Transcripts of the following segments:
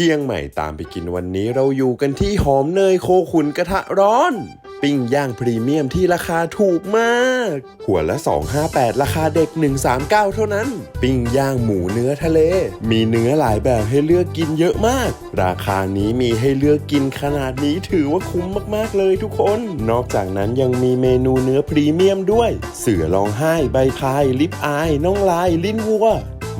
ชียงใหม่ตามไปกินวันนี้เราอยู่กันที่หอมเนยโคขุนกระทะร้อน ปิ้งย่างพรีเมียมที่ราคาถูกมาก หัวละ 258 ราคาเด็ก 139 เท่านั้น ปิ้งย่างหมูเนื้อทะเล มีเนื้อหลายแบบให้เลือกกินเยอะมาก ราคานี้มีให้เลือกกินขนาดนี้ถือว่าคุ้มมากๆเลยทุกคน นอกจากนั้นยังมีเมนูเนื้อพรีเมียมด้วย เสือร้องไห้ใบพาย ลิปอายน้องลาย ลิ้นวัว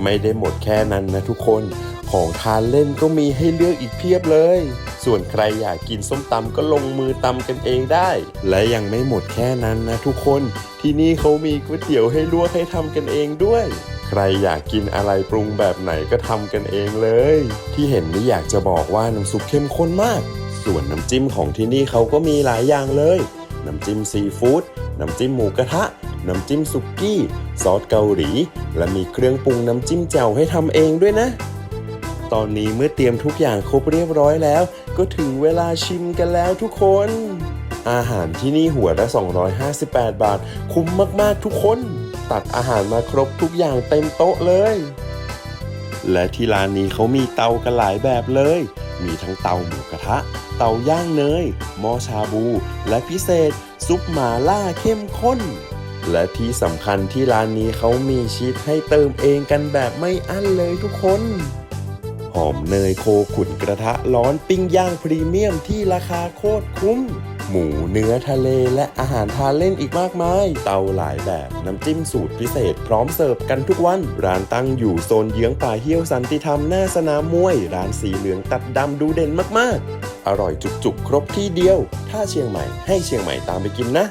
ไม่ได้หมดแค่นั้นนะทุกคน ของทานเล่นก็มีให้เลือกอีกเพียบเลย ส่วนใครอยากกินส้มตำก็ลงมือตำกันเองได้ และยังไม่หมดแค่นั้นนะทุกคน ที่นี่เขามีก๋วยเตี๋ยวให้ลวกให้ทำกันเองด้วยใครอยากกินอะไรปรุงแบบไหนก็ทำกันเองเลย ที่เห็นนี่อยากจะบอกว่าน้ำซุปเข้มข้นมาก ส่วนน้ำจิ้มของที่นี่เขาก็มีหลายอย่างเลย น้ำจิ้มซีฟู้ดน้ำจิ้มหมูกระทะ น้ำจิ้มสุกี้ ซอสเกาหลี และมีเครื่องปรุงน้ำจิ้มแจ่วให้ทำเองด้วยนะ ตอนนี้เมื่อเตรียมทุกอย่างครบเรียบร้อยแล้ว ก็ถึงเวลาชิมกันแล้วทุกคน อาหารที่นี่หัวละ 258 บาท คุ้มมากๆทุกคน ตัดอาหารมาครบทุกอย่างเต็มโต๊ะเลย และที่ร้านนี้เขามีเตากันหลายแบบเลย มีทั้งเตาหมูกระทะ เตาย่างเนยหม้อชาบู และพิเศษ ซุปหมาล่าเข้มข้นและที่สำคัญที่ร้านนี้เขามีชีสให้เติมเองกันแบบไม่อั้นเลยทุกคน หอมเนยโคขุนกระทะร้อนปิ้งย่างพรีเมียมที่ราคาโคตรคุ้ม หมูเนื้อทะเลและอาหารทานเล่นอีกมากมาย เตาหลายแบบน้ำจิ้มสูตรพิเศษพร้อมเสิร์ฟกันทุกวัน ร้านตั้งอยู่โซนเยื้องป่าเฮี้ยวสันติธรรมหน้าสนามมวย ร้านสีเหลืองตัดดำดูเด่นมากๆ อร่อยจุกๆ ครบที่เดียว ถ้าเชียงใหม่ให้เชียงใหม่ตามไปกินนะ